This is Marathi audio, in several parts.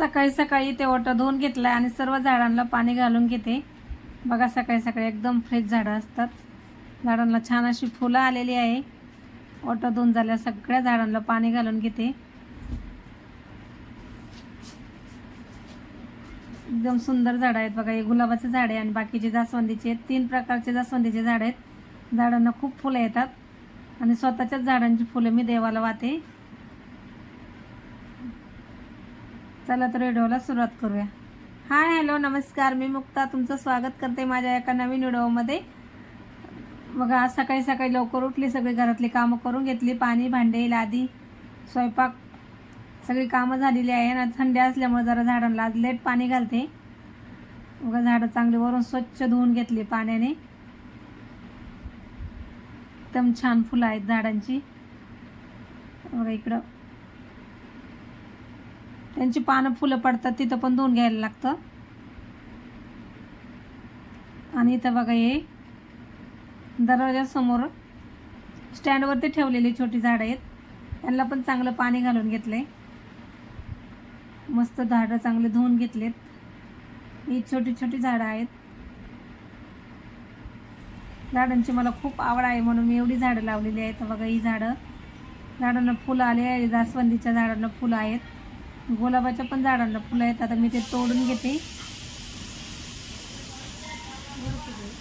सकाळी सकाळी ते ओटा धुवून घेतला आणि सर्व झाडांना पाणी घालून घेते. बघा सकाळी सकाळी एकदम फ्रेश झाडं असतात. झाडांना छान अशी फुलं आलेली आहे. ओटा धुवून झाल्या सगळ्या झाडांना पाणी घालून घेते. एकदम सुंदर झाडं आहेत बघा हे गुलाबाचे झाड आहे आणि बाकीचे जास्वंदीचे आहेत. तीन प्रकारचे जास्वंदीचे झाड आहेत. झाडांना खूप फुलं येतात. आणि स्वतःच्याच झाडांची फुलं मी देवाला वाहते. चला तर व्हिडिओला सुरुवात करूया. हाय हॅलो नमस्कार. मी मुक्ता. तुमचं स्वागत करते माझ्या एका नवीन व्हिडिओमध्ये. बघा आज सकाळी सकाळी लवकर उठली सगळी घरातली कामं करून घेतली पाणी भांडे लादी स्वयंपाक सगळी कामं झालेली आहे. ना थंडी असल्यामुळे जरा झाडांना आज लेट पाणी घालते. बघा झाडं चांगली वरून स्वच्छ धुवून घेतली पाण्याने. एकदम छान फुलं आहेत झाडांची. बघा इकडं त्यांची पानं फुलं पडतात तिथं पण धुवून घ्यायला लागतं. आणि इथं बघा हे दरवाजासमोर स्टँडवरती ठेवलेली छोटी झाडं आहेत. त्यांना पण चांगलं पाणी घालून घेतलं आहे मस्त झाडं चांगले धुवून घेतलेत. ही छोटी छोटी झाडं आहेत. झाडांची मला खूप आवड आहे म्हणून मी एवढी झाडं लावलेली आहेत. बघा ही झाडं. झाडांना फुलं आले जास्वंदीच्या झाडांना फुलं आहेत. गुलाबाच्या पण झाडांना फुलं आहेत. आता मी ते तोडून घेते.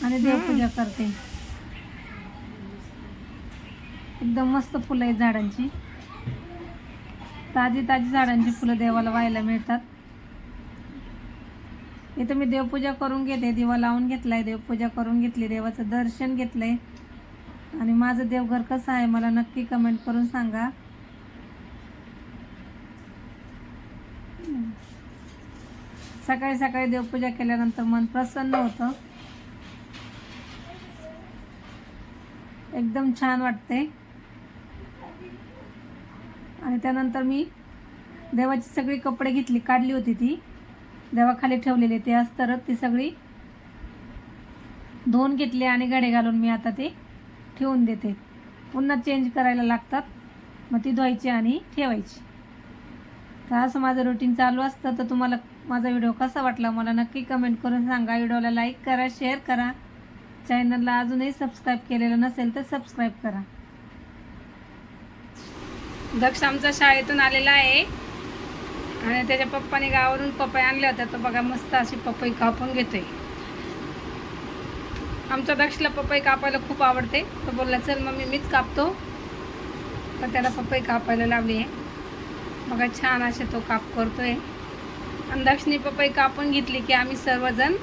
आणि देवपूजा करते. एकदम मस्त फुलं आहेत झाडांची. ताजी ताजी झाडांची फुलं देवाला व्हायला मिळतात. इथं मी देवपूजा करून घेते. दिवा लावून घेतलाय. देवपूजा करून घेतली. देवाचं दर्शन घेतलंय. आणि माझं देवघर कसं आहे मला नक्की कमेंट करून सांगा. सकाळी सकाळी देवपूजा केल्यानंतर मन प्रसन्न होतं. एकदम छान वाटते. आणि त्यानंतर मी देवाची सगळी कपडे घेतली काढली होती ती. देवाखाली ठेवलेली ते असतारच ती सगळी. धुवून घेतली आणि घडे घालून मी आता ते ठेवून देते. पुन्हा चेंज करायला लागतात. मग ती धुवायची आणि ठेवायची. तर असं माझं रुटीन चालू असतं. तर तुम्हाला माझा व्हिडिओ कसा वाटला मला नक्की कमेंट करून सांगा. व्हिडिओला लाईक करा शेअर करा. चॅनलला अजूनही सबस्क्राईब केलेलं नसेल तर सबस्क्राईब करा. दक्ष आमचा शाळेतून आलेला आहे. आणि त्याच्या पप्पाने गावावरून पपई आणल्या होत्या. तो बघा मस्त अशी पपई कापून घेतोय. आमच्या दक्षला पपई कापायला खूप आवडते. तो बोलला चल मम्मी मीच कापतो. तर त्याला पपई कापायला लावली आहे. बघा छान असे तो काप करतोय. आणि दक्षनी पपई कापून घेतली की आम्ही सर्वजण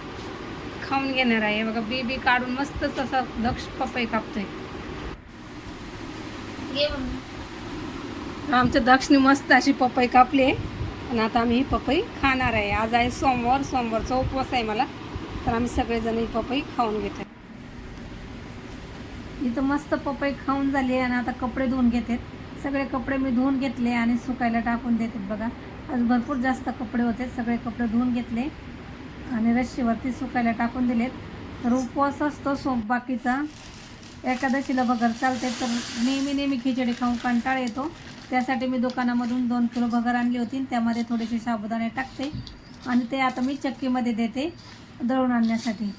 खाऊन घेणार आहे. बघा बी बी काढून मस्त तसा दक्ष पपई कापतोय. आमच्या दक्षनी मस्त अशी पपई कापली आहे. आणि आता आम्ही ही पपई खाणार आहे. आज आहे सोमवार सोमवारचा उपवास आहे मला. तर आम्ही सगळेजण ही पपई खाऊन घेतो इथं मस्त पपई खाऊन झाली आणि आता कपडे धुवून घेते सगळे कपडे मी धुवून घेतले आणि सुकायला टाकून देते बघा. आज भरपूर जास्त कपडे होते. सगळे कपडे धुवून घेतले आणि रशीवरती सुकायला टाकून दिलेत. तर उपवास असतो सोप बाकीचा. एकादशीला भगर चालते तर नेहमी नेहमी खिचडी खाऊन कंटाळ येतो. त्यासाठी मी दुकानामधून दोन किलो भगर आणली होती. त्यामध्ये थोडेसे साबुदाणे टाकते आणि ते आता मी चक्कीमध्ये देते दळून आणण्यासाठी.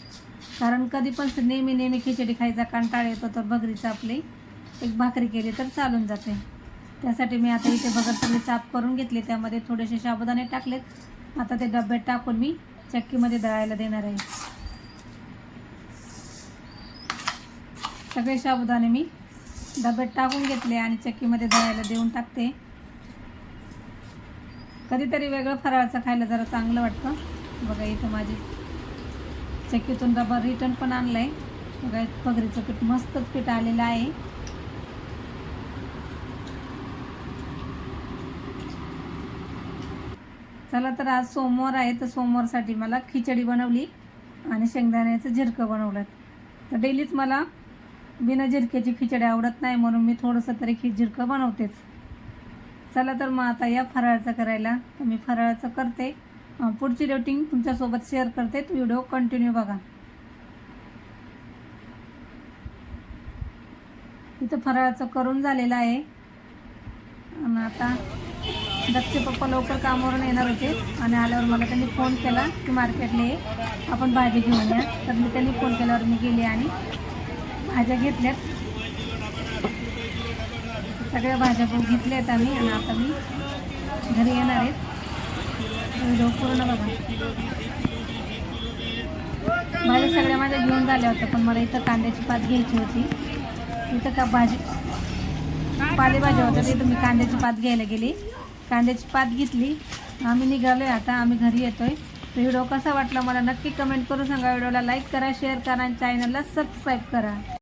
कारण कधी पण नेहमी नेहमी खिचडी खायचा कंटाळ येतो तर भगरीचं आपली एक भाकरी केली तर चालून जाते. त्यासाठी मी आता इथे बगर सगळे साफ करून घेतली. त्यामध्ये थोडेसे साबुदाणे टाकलेत. आता ते डब्यात टाकून मी चक्कीमध्ये दळायला देणार आहे. सगळे साबुदाणे मी डब्यात टाकून घेतले आणि चक्कीमध्ये दळायला देऊन टाकते. कधीतरी वेगळं फराळाचं खायला जरा चांगलं वाटतं. बघा इथं माझी चक्कीतून डबा रिटर्न पण आणलं आहे बघा पगरीचं पीठ मस्तच पीठ आलेलं आहे. चला तर आज सोमवार आहे तर सोमवारसाठी मला खिचडी बनवली आणि शेंगदाण्याचं झिरकं बनवलं तर डेलीच मला बिना झिरक्याची खिचडी आवडत नाही म्हणून मी थोडंसं तरी खि झिरकं बनवतेच. चला तर मग आता या फराळाचं करायला. तर मी फराळाचं करते. पुढची रेटिंग तुमच्यासोबत शेअर करते. तो व्हिडिओ कंटिन्यू बघा. इथं फराळाचं करून झालेलं आहे. आणि आता दत्तचे पप्पा लवकर कामावरून येणार होते आणि आल्यावर मला त्यांनी फोन केला की मार्केटला ये. आपण भाजी घेऊन या. तर मी त्यांनी फोन केल्यावर मी गेले आणि भाज्या घेतल्यात. सगळ्या भाज्या पण घेतल्या आहेत आम्ही आणि आता मी घरी येणार आहेत व्हिडिओ पूर्ण बघा. भाज्या सगळ्या माझ्या घेऊन झाल्या होत्या पण मला इथं कांद्याची पात घ्यायची होती. इथं का भाजी पालेभाज्या होत्या तिथं मी कांद्याची पात घ्यायला गेली. कांद्याची पात घेतली. आम्ही निघालो आहे आता आम्ही घरी येतोय. तर व्हिडिओ कसा वाटला मला नक्की कमेंट करून सांगा. व्हिडिओला लाईक करा शेअर करा आणि चॅनलला सबस्क्राईब करा.